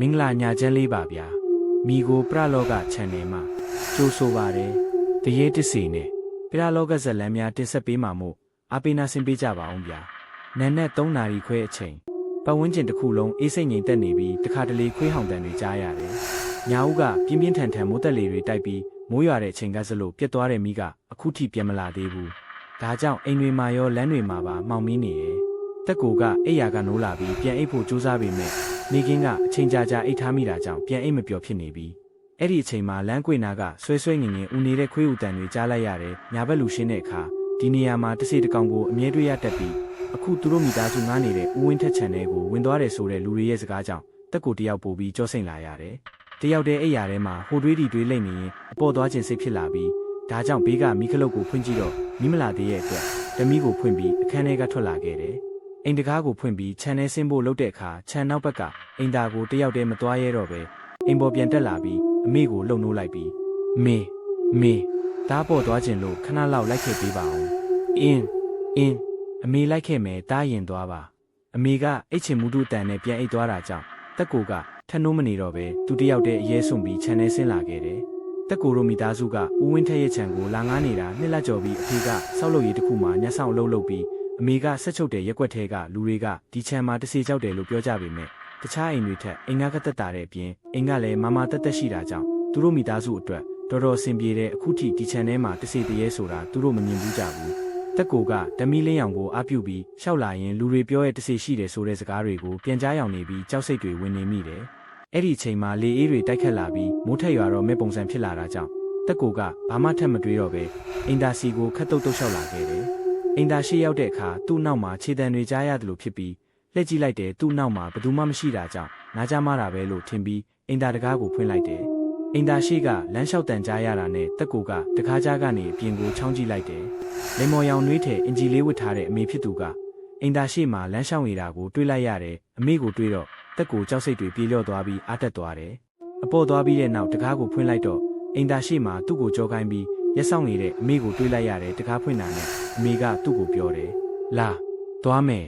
မင်္ဂလာညချမ်းလေးပါဗျာမိကိုပရလောက channel မှာကြိုးဆိုပါတယ်တရေတစီနဲ့ပရလောကဇက်လန်းများတင်ဆက်ပေးမှာမို့အားပေးနာဆင်ပေးကြပါအောင်ဗျာနန်းနဲ့3နာရီခွဲအချိန်ပတ်ဝန်းကျင်တစ်ခုလုံးအေးစိတ်ငြိမ်သက်နေပြီးတခါတလေခွေးဟောင်တန်တွေကြားရတယ်ညာဦးကပြင်းပြင်းထန်ထန်မိုးတက်လေတွေတိုက်ပြီးမိုးရွာတဲ့အချိန်ကစလို့ပြတ်သွားတဲ့မိကအခုထိပြန်မလာသေးဘူးဒါကြောင့်အိမ်တွေမှာရောလမ်းတွေမှာပါမှောင်မီးနေရဲ့တက်ကိုကအိယာကနိုးလာပြီးပြန်အိပ်ဖို့ကြိုးစားပေမဲ့ နေကင်းကအချိန်ကြာကြာအိတ်ထားမိတာကြောင့်ပြန်အိတ်မပျော်ဖြစ်နေပြီ။အဲ့ဒီအချိန်မှာလမ်းကွေနာကဆွဲဆွဲငင်ငင်ဦးနေတဲ့ခွေးဦးတန်တွေကြားလိုက်ရတယ်။ညာဘက်လူရှင်းတဲ့အခါဒီနေရာမှာတစီတကောင်ကိုအမြဲတွေ့ရတတ်ပြီးအခုသူတို့မိသားစုငားနေတဲ့ဦးဝင်းထက်ချန်တဲ့ကိုဝင်သွားတယ်ဆိုတဲ့လူတွေရဲ့စကားကြောင့်တက်ကိုတယောက်ပို့ပြီးကြောစိမ့်လာရတယ်။တယောက်တည်းအိတ်ရထဲမှာဟိုတွေးဒီတွေးလိမ့်နေရင်အပေါ်သွားခြင်းစိတ်ဖြစ်လာပြီးဒါကြောင့်ဘေးကမိခလုတ်ကိုဖွင့်ကြည့်တော့မိမလာသေးရဲ့အတွက်တမီးကိုဖွင့်ပြီးအခန်းထဲကထွက်လာခဲ့တယ်။ အိမ်တကားကိုဖွင့်ပြီးခြံထဲဆင်းဖို့လုပ်တဲ့အခါခြံနောက်ဘက်ကအိမ်သားကိုတယောက်တည်းမသွားရဲတော့ပဲအိမ်ပေါ်ပြန်တက်လာပြီးအမေကိုလှုပ်နှိုးလိုက်ပြီးအမေအမေတားပေါ်သွားခြင်းလို့ခဏလောက်လိုက်ခဲ့ပေးပါအောင်အင်းအင်းအမေလိုက်ခဲ့မယ်တားရင်သွားပါအမေကအိတ်ချင်မှုတို့တန်နဲ့ပြန်အိတ်သွားတာကြောင့်တက်ကိုကထနှိုးမနေတော့ပဲသူတယောက်တည်းအရေးဆုံးပြီးခြံထဲဆင်းလာခဲ့တယ်တက်ကိုတို့မိသားစုကဦးဝင်းထက်ရဲ့ခြံကိုလာငားနေတာနှစ်လက်ကျော်ပြီးအဖေကဆောက်လုပ်ရေးတစ်ခုမှညှက်ဆောင်အလုပ်လုပ်ပြီး အမေကဆက်ချုပ်တဲ့ရက်ွက်ထဲကလူတွေကဒီချမ်းမှာတစေကြောက်တယ်လို့ပြောကြပေမဲ့တခြားအိမ်တွေထက်အိမ်ကကတက်တာတဲ့အပြင်အိမ်ကလည်းမမတက်တက်ရှိတာကြောင့်သူတို့မိသားစုအတွက်တော်တော်အဆင်ပြေတဲ့အခုထိဒီချမ်းထဲမှာတစေတရေဆိုတာသူတို့မမြင်ဘူးကြဘူးတက်ကိုကဓမီလင်းရောင်ကိုအပြုတ်ပြီးရှောက်လာရင်လူတွေပြောရဲ့တစေရှိတယ်ဆိုတဲ့စကားတွေကိုပြန်ကြားရောင်နေပြီးကြောက်စိတ်တွေဝင်နေမိတယ်အဲ့ဒီအချိန်မှာလေအေးတွေတိုက်ခတ်လာပြီးမိုးထက်ရွာတော့မဲ့ပုံစံဖြစ်လာတာကြောင့်တက်ကိုကဘာမှထက်မတွေးတော့ပဲအင်တာစီကိုခတ်တုတ်တုတ်လျှောက်လာခဲ့တယ် အင်တာရှိရောက်တဲ့အခါသူ့နောက်မှာခြေတံတွေကြားရတယ်လို့ဖြစ်ပြီးလှည့်ကြည့်လိုက်တယ်သူ့နောက်မှာဘယ်သူမှမရှိတာကြောင့်နားကြမှားတာပဲလို့ထင်ပြီးအင်တာတကားကိုဖွင့်လိုက်တယ်။အင်တာရှိကလမ်းလျှောက်တန်ကြားရတာနဲ့တက်ကိုကတကားကြားကနေအပြင်ကိုချောင်းကြည့်လိုက်တယ်။လေမော်ရောင်နှွေးထဲအင်ဂျီလေးဝတ်ထားတဲ့အမေဖြစ်သူကအင်တာရှိမှာလမ်းလျှောက်နေတာကိုတွေးလိုက်ရတယ်။အမေကိုတွေးတော့တက်ကိုကြောက်စိတ်တွေပြေလျော့သွားပြီးအားတက်သွားတယ်။အပေါ်သွားပြီးတဲ့နောက်တကားကိုဖွင့်လိုက်တော့အင်တာရှိမှာသူ့ကိုကြောကိုင်းပြီး ရက်ဆောင်နေတဲ့အမေကိုတွေးလိုက်ရတယ်တကားဖွင့်တာနဲ့အမေကသူ့ကိုပြောတယ်။လာသွားမယ်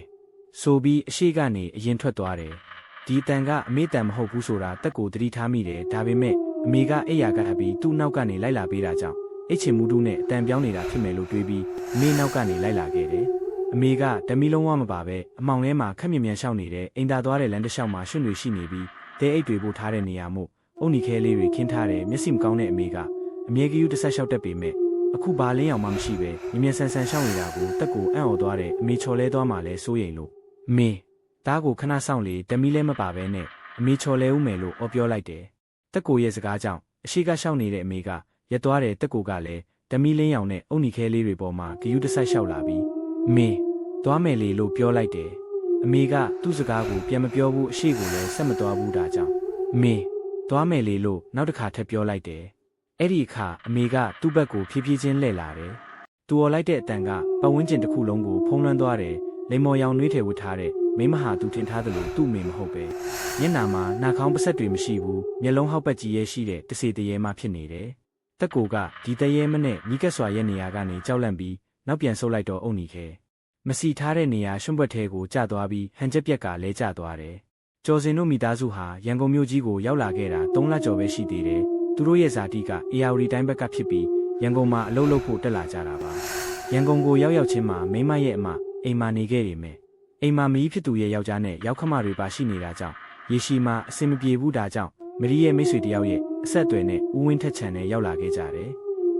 ဆိုပြီးအရှိကနေအရင်ထွက်သွားတယ်။ဒီတန်ကအမေတန်မဟုတ်ဘူးဆိုတာတက်ကိုသတိထားမိတယ်ဒါပေမဲ့အမေကအိယာကအပ်ပြီးသူ့နောက်ကနေလိုက်လာပေးတာကြောင့်အိတ်ချင်မှုတူးနဲ့အတန်ပြောင်းနေတာဖြစ်မယ်လို့တွေးပြီးအမေနောက်ကနေလိုက်လာခဲ့တယ်။အမေကဓမီလုံးဝမပါပဲအမောင်ထဲမှာခက်မြင်မြန်ရှောက်နေတဲ့အိမ်သာသွားတဲ့လမ်းတစ်လျှောက်မှာရွှွန့်တွေရှိနေပြီးတဲအိတ်တွေပို့ထားတဲ့နေရာမို့အုတ်နီခဲလေးတွေခင်းထားတဲ့မျက်စိမကောင်းတဲ့အမေက အမြဲကယူတစ်ဆက်လျှောက်တတ်ပေမဲ့အခုဘာလင်းအောင်မှမရှိပဲမြင်မြင်ဆန်ဆန်ရှောင်းနေတာကိုတက်ကိုအံ့ဩသွားတဲ့အမေချော်လဲသွားမှလဲစိုးရိမ်လို့အမေတားကိုခဏဆောင်လေတမီလဲမပါပဲနဲ့အမေချော်လဲဦးမယ်လို့အော်ပြောလိုက်တယ်တက်ကိုရဲ့စကားကြောင့်အရှိကရှောင်းနေတဲ့အမေကရက်သွားတဲ့တက်ကိုကလည်းတမီလင်းရောင်နဲ့အုတ်နီခဲလေးတွေပေါ်မှာဂယုတဆက်လျှောက်လာပြီးအမေသွားမယ်လေလို့ပြောလိုက်တယ်အမေကသူ့စကားကိုပြန်မပြောဘူးအရှိကိုလည်းဆက်မသွားဘူးဒါကြောင့်အမေသွားမယ်လေလို့နောက်တစ်ခါထပ်ပြောလိုက်တယ် အဲ့ဒီအခါအမေကသူ့ဘက်ကိုဖြည်းဖြည်းချင်းလှည့်လာတယ်။သူော်လိုက်တဲ့အတန်ကပတ်ဝန်းကျင်တစ်ခုလုံးကိုဖုံးလွှမ်းသွားတယ်။လိမ္မော်ရောင်နှွေးထဲဝတ်ထားတဲ့မိမဟာသူထင်ထားသလိုသူ့အမေမဟုတ်ပဲ။မျက်နှာမှာနှာခေါင်းပစက်တွေမရှိဘူး။မျက်လုံးဟောက်ပတ်ကြီးရဲ့ရှိတဲ့တစေတရေမှဖြစ်နေတယ်။တက်ကိုကဒီတရေမနဲ့မိကက်စွာရဲ့နေရာကနေကြောက်လန့်ပြီးနောက်ပြန်ဆုတ်လိုက်တော့အုံနီခဲ။မစီထားတဲ့နေရာရွှံ့ဘွက်ထဲကိုကျသွားပြီးဟန်ချက်ပြက်ကလဲကျသွားတယ်။ကျော်စင်တို့မိသားစုဟာရန်ကုန်မြို့ကြီးကိုရောက်လာခဲ့တာ၃လကျော်ပဲရှိသေးတယ်။ သူတို့ရဲ့ဇာတိကအေယာဝတီတိုင်းဘက်ကဖြစ်ပြီးရန်ကုန်မှာအလုပ်လုပ်ဖို့တက်လာကြတာပါရန်ကုန်ကိုရောက်ရောက်ချင်းမှာမိမရဲ့အမအိမ်မှာနေခဲ့ရမယ်အိမ်မှာမီးဖြစ်သူရဲ့ယောက်ျားနဲ့ရောက်ခမတွေပါရှိနေတာကြောင့်ရေရှိမှာအဆင်မပြေဘူးဒါကြောင့်မရီရဲ့မိတ်ဆွေတယောက်ရဲ့အဆက်အသွယ်နဲ့ဦးဝင်းထက်ချန်နဲ့ရောက်လာခဲ့ကြတယ်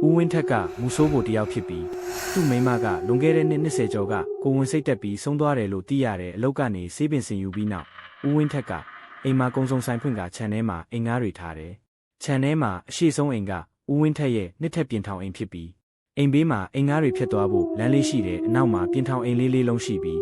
ဦးဝင်းထက်ကမူဆိုးဖို့တယောက်ဖြစ်ပြီးသူ့မိန်းမကလွန်ခဲ့တဲ့နှစ်20ကျော်ကကိုဝင်စိတ်တက်ပြီးဆုံးသွားတယ်လို့သိရတဲ့အလောက်ကနေဆေးပင်စင်ယူပြီးနောက်ဦးဝင်းထက်ကအိမ်မှာကုံစုံဆိုင်ဖွင့်ကခြံထဲမှာအိမ်ငားတွေထားတယ် ခြံထဲမှာအရှိဆုံးအိမ်ကဦးဝင်းထက်ရဲ့နှစ်ထပ်ပြင်ထောင်အိမ်ဖြစ်ပြီးအိမ်ဘေးမှာအိမ်ငားတွေဖြစ်သွားဖို့လမ်းလေးရှိတယ်အနောက်မှာပြင်ထောင်အိမ်လေးလေးလုံးရှိပြီး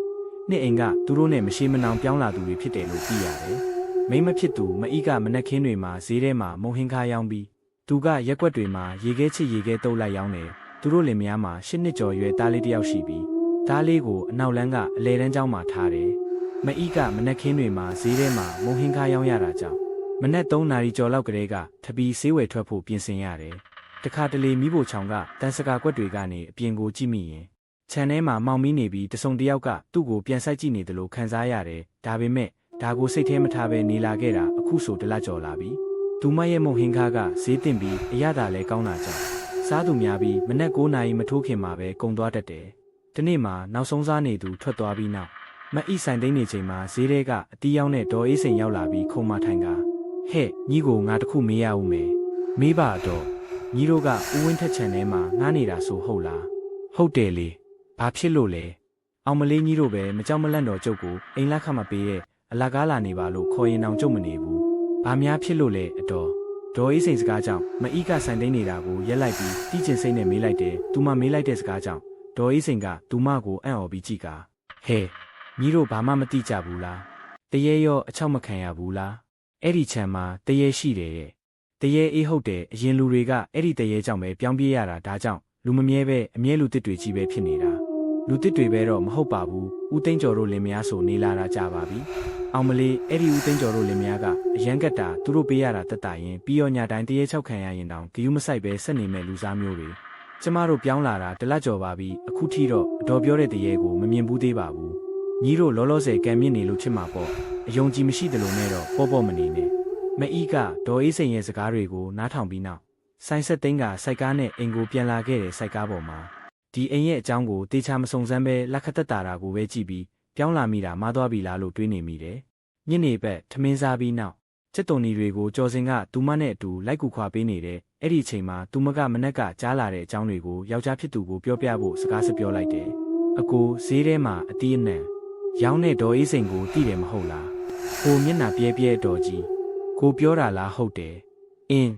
နှစ်အိမ်ကသူတို့နဲ့မရှိမနှောင်ပြောင်းလာသူတွေဖြစ်တယ်လို့သိရတယ်။မိမဖြစ်သူမအီးကမနက်ခင်းတွေမှာဈေးထဲမှာမုံဟင်းကားရောင်းပြီးသူကရက်ွက်တွေမှာရေခဲချစ်ရေခဲတုပ်လိုက်ရောင်းတယ်။သူတို့လင်မယားမှာရှစ်နှစ်ကျော်ရွယ်သားလေးတစ်ယောက်ရှိပြီးသားလေးကိုအနောက်လန်းကအလဲတန်းကျောင်းမှာထားတယ်။မအီးကမနက်ခင်းတွေမှာဈေးထဲမှာမုံဟင်းကားရောင်းရတာကြောင့် မနက်3နာရီကျော်လောက်ကလေးကထပီဆေးဝယ်ထွက်ဖို့ပြင်ဆင်ရတယ်။တခါတလေမိဖို့ချောင်ကတန်စကာကွက်တွေကနေအပြင်ကိုကြည့်မိရင်ခြံထဲမှာမောင်မီးနေပြီးတစုံတစ်ယောက်ကသူ့ကိုပြန်ဆိုင်ကြည့်နေတယ်လို့ခံစားရတယ်။ဒါပေမဲ့ဒါကိုစိတ်ထဲမထားဘဲနေလာခဲ့တာအခုဆိုတလကြော်လာပြီသူမရဲ့မုံဟင်းခါကဈေးတင်ပြီးအရသာလဲကောင်းတာကြောင့်စားသူများပြီးမနက်9နာရီမထိုးခင်မှာပဲကုံသွားတတ်တယ်ဒီနေ့မှနောက်ဆုံးစားနေသူထွက်သွားပြီးနောက်မအိဆိုင်သိန်းနေချိန်မှာဈေးထဲကအတီးရောင်းနဲ့ဒေါ်အေးစိန်ရောက်လာပြီးခုံမထိုင်က ဟဲ့ညီကိုငါတခုမေးရဦးမယ်မေးပါတော့ညီတို့ကဦးဝင်းထက်ချန်ထဲမှာငားနေတာဆိုဟုတ်လားဟုတ်တယ်လေဘာဖြစ်လို့လဲအောင်မလေးကြီးတို့ပဲမကြောက်မလန့်တော့ကျုပ်ကိုအိမ်လက်ခမပေးရဲ့အလကားလာနေပါလို့ခေါ်ရင်အောင်ကျုပ်မနေဘူးဘာများဖြစ်လို့လဲအတော်ဒေါ်အေးစိန်စကားကြောင့်မအီးကဆိုင်သိမ်းနေတာကိုရက်လိုက်ပြီးတီးကျင်စိတ်နဲ့မေးလိုက်တယ်သူမမေးလိုက်တဲ့စကားကြောင့်ဒေါ်အေးစိန်ကသူမကိုအံ့ဩပြီးကြည့်ကဟဲ့ညီတို့ဘာမှမသိကြဘူးလားတရေရောအချောက်မခံရဘူးလား အဲ့ဒီခြံမှာတရေရှိတယ်ရဲ့တရေအေးဟုတ်တယ်အရင်လူတွေကအဲ့ဒီတရေကြောင့်ပဲပြောင်းပြေးရတာဒါကြောင့်လူမမြဲပဲအမြဲလူတစ်တွေကြီးပဲဖြစ်နေတာလူတစ်တွေပဲတော့မဟုတ်ပါဘူးဦးသိန်းကျော်တို့လင်မယားဆိုနေလာတာကြပါပြီအောင်မလေးအဲ့ဒီဦးသိန်းကျော်တို့လင်မယားကအရန်ကတ်တာသူတို့ပေးရတာတက်တာရင်ပြီးရောညာတိုင်းတရေချောက်ခံရရင်တောင်ဂယုမဆိုင်ပဲဆက်နေမဲ့လူစားမျိုးတွေကျမတို့ပြောင်းလာတာတလက်ကျော်ပါပြီအခုထိတော့အတော်ပြောတဲ့တရေကိုမမြင်ဘူးသေးပါဘူးညီတို့လောလောဆယ်ကံမြင့်နေလို့ချစ်မှာပေါ့ အယုံကြည်မရှိတယ်လို့နဲ့တော့ပေါ့ပေါ့မနေနဲ့မအီးကဒေါ်အေးစိန်ရဲ့စကားတွေကိုနားထောင်ပြီးနောက်ဆိုင်ဆက်သိန်းကစိုက်ကားနဲ့အင်ကိုပြန်လာခဲ့တဲ့စိုက်ကားပေါ်မှာဒီအိမ်ရဲ့အကြောင်းကိုတေချာမစုံစမ်းပဲလက်ခတ်သက်တာတာကိုပဲကြည့်ပြီးပြောင်းလာမိတာမှားသွားပြီလားလို့တွေးနေမိတယ်။ညနေဘက်ထမင်းစားပြီးနောက်စစ်တုံနီတွေကိုကြော်စင်ကသူမနဲ့အတူလိုက်ကူခွာပေးနေတဲ့အဲ့ဒီအချိန်မှာသူမကမနက်ကကြားလာတဲ့အကြောင်းတွေကိုယောက်ျားဖြစ်သူကိုပြောပြဖို့စကားစပြောလိုက်တယ်။အကိုဈေးထဲမှာအတီးအနှံရောင်းတဲ့ဒေါ်အေးစိန်ကိုသိတယ်မဟုတ်လား။ ကိုမျက်နှာပြဲပြဲတော်ကြီးကိုပြောတာလားဟုတ်တယ်။အင်း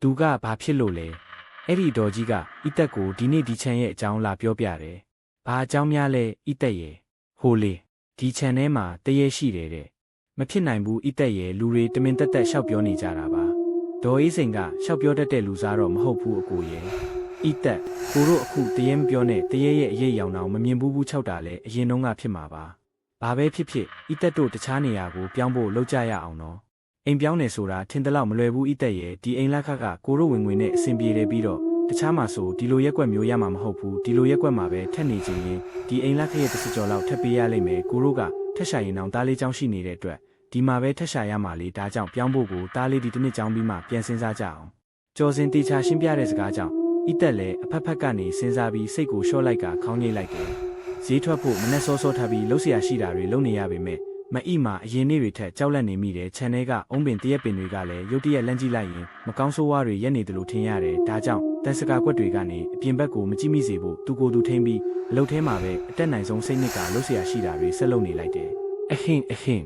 သူကဘာဖြစ်လို့လဲ။အဲ့ဒီတော်ကြီးကအီတက်ကိုဒီနေ့ဒီချန်ရဲ့အကြောင်းလာပြောပြတယ်။ဘာအကြောင်းများလဲအီတက်ရဲ့ဟိုလေဒီချန်ထဲမှာတရေရှိတယ်တဲ့။မဖြစ်နိုင်ဘူးအီတက်ရဲ့လူတွေတမင်တက်တက်ရှောက်ပြောနေကြတာပါ။ဒေါ်အေးစိန်ကရှောက်ပြောတတ်တဲ့လူစားတော့မဟုတ်ဘူးအကိုရဲ့။အီတက်ကိုတို့အခုတရေမပြောနဲ့တရေရဲ့အရေးရောင်အောင်မမြင်ဘူးဘူးခြောက်တာလဲအရင်တုန်းကဖြစ်မှာပါ။ ဘာပဲဖြစ်ဖြစ်အီတက်တို့တခြားနေရာကိုပြောင်းဖို့လုပ်ကြရအောင်နော်။အိမ်ပြောင်းနေဆိုတာထင်တယ်လို့မလွယ်ဘူးအီတက်ရဲ့ဒီအိမ်လက်ခတ်ကကိုတို့ဝင်ဝင်နဲ့အဆင်ပြေတယ်ပြီးတော့တခြားမှာဆိုဒီလိုရက်ွက်မျိုးရမှာမဟုတ်ဘူးဒီလိုရက်ွက်မှာပဲထက်နေခြင်းရင်ဒီအိမ်လက်ခရဲ့တစ်စကြော်လောက်ထပ်ပေးရလိမ့်မယ်ကိုတို့ကထက်ရှာရင်အောင်တားလေးချောင်းရှိနေတဲ့အတွက်ဒီမှာပဲထက်ရှာရမှာလေဒါကြောင့်ပြောင်းဖို့ကိုတားလေးဒီတစ်နှစ်ချောင်းပြီးမှပြန်စဉ်းစားကြအောင်ကြော်စင်တေချာရှင်းပြတဲ့စကားကြောင့်ဣတက်လည်းအဖက်ဖက်ကနေစဉ်းစားပြီးစိတ်ကိုလျှော့လိုက်ကခေါင်းငိတ်လိုက်တယ် ဈေးထွက်ဖို့မနှက်စောစောထားပြီးလှုပ်ရှားရှိတာတွေလုပ်နေရပေမဲ့မအီမှာအရင်နေ့တွေထက်ကြောက်လန့်နေမိတယ်။ channel ကအုံးပင်တရက်ပင်တွေကလည်းရုတ်တရက်လန့်ကြည့်လိုက်ရင်မကောင်းဆိုးဝါးတွေရက်နေတယ်လို့ထင်ရတယ်။ဒါကြောင့်တန်စကာကွက်တွေကနေအပြင်ဘက်ကိုမကြည့်မိစေဖို့သူကိုယ်သူထိမ့်ပြီးအလုပ်ထဲမှာပဲအတက်နိုင်ဆုံးစိတ်နစ်ကလှုပ်ရှားရှိတာတွေဆက်လုပ်နေလိုက်တယ်။အဟင်အဟင်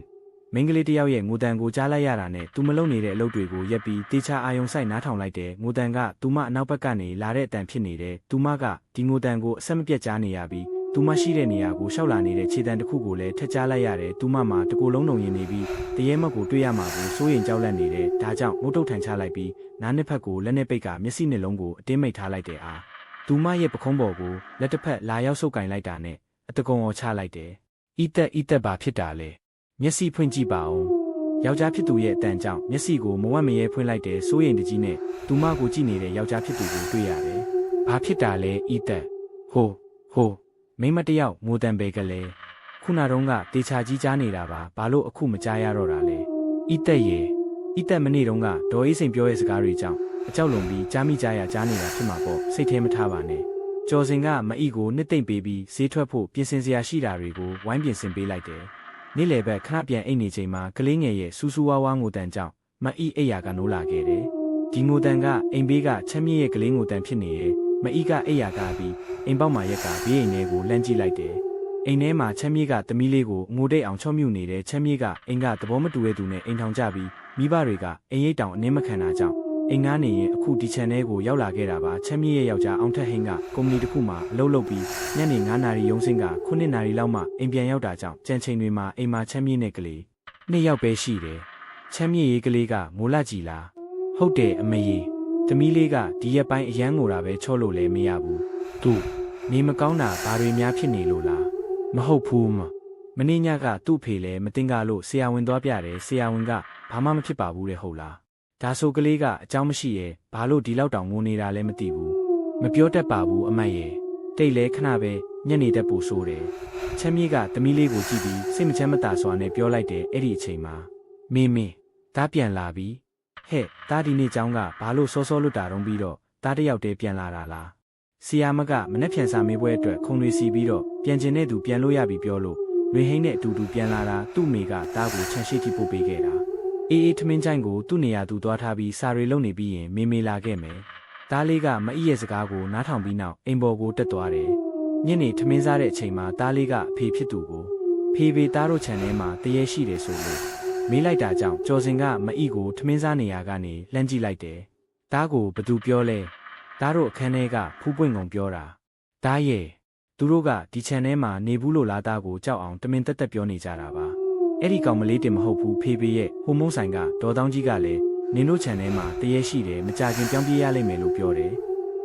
မင်းကလေးတယောက်ရဲ့ငိုတန်ကိုကြားလိုက်ရတာနဲ့သူမလုံနေတဲ့အလုပ်တွေကိုရက်ပြီးတေချာအာယုံဆိုင်နားထောင်လိုက်တယ်။ငိုတန်ကသူမအနောက်ဘက်ကနေလာတဲ့အတန်ဖြစ်နေတယ်။သူမကဒီငိုတန်ကိုအဆက်မပြတ်ကြားနေရပြီး သူမရှိတဲ့နေရာကိုရှောက်လာနေတဲ့ခြေတံတစ်ခုကိုလည်းထက်ကြားလိုက်ရတယ်သူမမှာတကိုယ်လုံးတုံရင်နေပြီးတရဲမက်ကိုတွေ့ရမှာကိုစိုးရင်ကြောက်လန့်နေတယ်ဒါကြောင့်ငုတ်တုတ်ထန်ချလိုက်ပြီးနားနှစ်ဖက်ကိုလက်နဲ့ပိတ်ကမျက်စိနှစ်လုံးကိုအတင်းမိတ်ထားလိုက်တယ်အားသူမရဲ့ပခုံးပေါ်ကိုလက်တစ်ဖက်လာရောက်ဆုပ်ကင်လိုက်တာနဲ့အတကုံအောင်ချလိုက်တယ်ဤသက်ဤသက်ပါဖြစ်တာလေမျက်စိဖွင့်ကြည့်ပါဦးယောက်ျားဖြစ်သူရဲ့အတန်ကြောင့်မျက်စိကိုမဝတ်မရဲဖွင့်လိုက်တယ်စိုးရင်တကြီးနဲ့သူမကိုကြည့်နေတဲ့ယောက်ျားဖြစ်သူကိုတွေ့ရတယ်ဘာဖြစ်တာလဲဤသက်ဟိုဟို မိမတယောက်မိုးတန်ပဲကလေးခုနတုန်းကတေချာကြီးကြားနေတာပါဘာလို့အခုမကြားရတော့တာလဲဤတက်ရေဤတက်မနေ့တုန်းကဒေါ်အေးစိန်ပြောရဲ့စကားတွေကြောင့်အကြောက်လွန်ပြီးကြားမိကြားရကြားနေတာဖြစ်မှာပေါ့စိတ်ထဲမထားပါနဲ့ကျော်စင်ကမအီကိုနှစ်သိမ့်ပေးပြီးဈေးထွက်ဖို့ပြင်ဆင်စရာရှိတာတွေကိုဝိုင်းပြင်ဆင်ပေးလိုက်တယ်နေ့လယ်ဘက်ခဏပြန်အိတ်နေချိန်မှာကလေးငယ်ရဲ့စူးစူးဝါးဝါငိုတန်ကြောင့်မအီအိယာကနိုးလာခဲ့တယ်ဒီငိုတန်ကအိမ်ဘေးကချမ်းမြေ့ရဲ့ကလေးငိုတန်ဖြစ်နေရဲ့ မအီကအိယာကားပြီးအိမ်ပေါက်မှာရက်ကဘေးအိမ်ထဲကိုလှမ်းကြည့်လိုက်တယ်။အိမ်ထဲမှာချမ်းမြေကသမီးလေးကိုငိုတိတ်အောင်ချော့မြူနေတဲ့ချမ်းမြေကအိမ်ကသဘောမတူတဲ့သူနဲ့အိမ်ထောင်ကြပြီးမိဘတွေကအိမ်ရိပ်တောင်အနှင်းမခံတာကြောင့်အိမ်ကားနေရင်အခုဒီချန်ထဲကိုရောက်လာခဲ့တာပါချမ်းမြေရဲ့ယောက်ျားအောင်ထက်ဟင်းကကုမ္ပဏီတစ်ခုမှာအလုပ်လုပ်ပြီးညနေ9နာရီရုံးစင်းက9နာရီလောက်မှအိမ်ပြန်ရောက်တာကြောင့်ကြံချိန်တွေမှာအိမ်မှာချမ်းမြေနဲ့ကလေးနှစ်ယောက်ပဲရှိတယ်ချမ်းမြေရေးကလေးကမိုးလကြည်လားဟုတ်တယ်အမေကြီး သမီးလေးကဒီရက်ပိုင်းအရန်ငိုတာပဲချော့လို့လည်းမရဘူး။သူနေမကောင်းတာဘာတွေများဖြစ်နေလို့လား။မဟုတ်ဘူးမ။မင်းညကသူ့ဖေလည်းမတင်ကားလို့ဆရာဝန်သွားပြတယ်ဆရာဝန်ကဘာမှမဖြစ်ပါဘူးတဲ့ဟုတ်လား။ဒါဆိုကလေးကအเจ้าမရှိရဲ့ဘာလို့ဒီလောက်တောင်ငိုနေတာလဲမသိဘူး။မပြောတတ်ပါဘူးအမတ်ရဲ့။တ တိတ်လဲခဏပဲညနေတက်ပူဆိုးတယ်ချမ်းမြေကသမီးလေးကိုကြည့်ပြီးစိတ်မချမ်းမသာစွာနဲ့ပြောလိုက်တယ်အဲ့ဒီအချိန်မှာမင်းမင်းသားပြန်လာပြီ ဟဲ့တားဒီနေ့ကျောင်းကဘာလို့စောစောလွတ်တာတုံးပြီးတော့တားတယောက်တည်းပြန်လာတာလားဆီယာမကမနှက်ဖြန်စာမေးပွဲအတွက်ခုံတွေစီပြီးတော့ပြန်ကျင်တဲ့သူပြန်လို့ရပြီပြောလို့လွေဟိန်းနဲ့အတူတူပြန်လာတာသူ့မိကတားကိုခြံရှိထိပို့ပေးခဲ့တာအေးအေးထမင်းချိုင်ကိုသူ့နေရာသူသွားထားပြီးစာရီလုံနေပြီးရင်မေမေလာခဲ့မယ်တားလေးကမအီးရဲ့စကားကိုနားထောင်ပြီးနောက်အိမ်ပေါ်ကိုတက်သွားတယ်ညနေထမင်းစားတဲ့အချိန်မှာတားလေးကအဖေဖြစ်သူကိုဖေဖေသားတို့ခြံထဲမှာတရေရှိတယ်ဆိုလို့ မေးလိုက်တာကြောင့်ကျော်စင်ကမအီကိုထမင်းစားနေရာကနေလှမ်းကြည့်လိုက်တယ်သားကိုဘသူပြောလဲသားတို့အခန်းထဲကဖူးပွင့်ကုန်ပြောတာသားရဲ့သူတို့ကဒီခြံထဲမှာနေဘူးလို့လားသားကိုကြောက်အောင်တမင်တက်တက်ပြောနေကြတာပါအဲ့ဒီကောင်မလေးတင်မဟုတ်ဘူးဖေဖေရဲ့ဟိုမုန်းဆိုင်ကဒေါ်တောင်းကြီးကလည်းနင်တို့ခြံထဲမှာတရေရှိတယ်မကြခင်ပြောင်းပြေးရလိမ့်မယ်လို့ပြောတယ်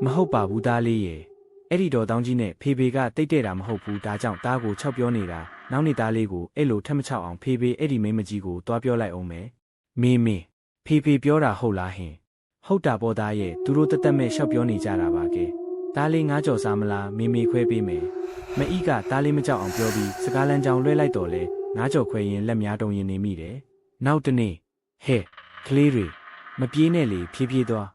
မဟုတ်ပါဘူးသားလေးရဲ့အဲ့ဒီတော်တောင်းကြီးနဲ့ဖေဖေကတိတ်တဲ့တာမဟုတ်ဘူးဒါကြောင့်သားကို၆ပြောနေတာ နောက်နေ့သားလေးကိုအဲ့လိုထက်မချောက်အောင်ဖေဖေအဲ့ဒီမိန်းမကြီးကိုတွားပြောလိုက်အောင်မယ်မေးမေးဖေဖေပြောတာဟုတ်လားဟင်ဟုတ်တာပေါ်သားရဲ့သူတို့တက်တက်မဲ့ရှောက်ပြောနေကြတာပါကဲသားလေးငါးကြော်စားမလားမေမေခွဲပေးမယ်မအီးကသားလေးမကြောက်အောင်ပြောပြီးစကားလမ်းကြောင်လွှဲလိုက်တော့လေငါးကြော်ခွဲရင်လက်များတုံရင်နေမိတယ်နောက်တနေ့ဟဲ့ကလေးတွေမပြေးနဲ့လေဖြည်းဖြည်းသွား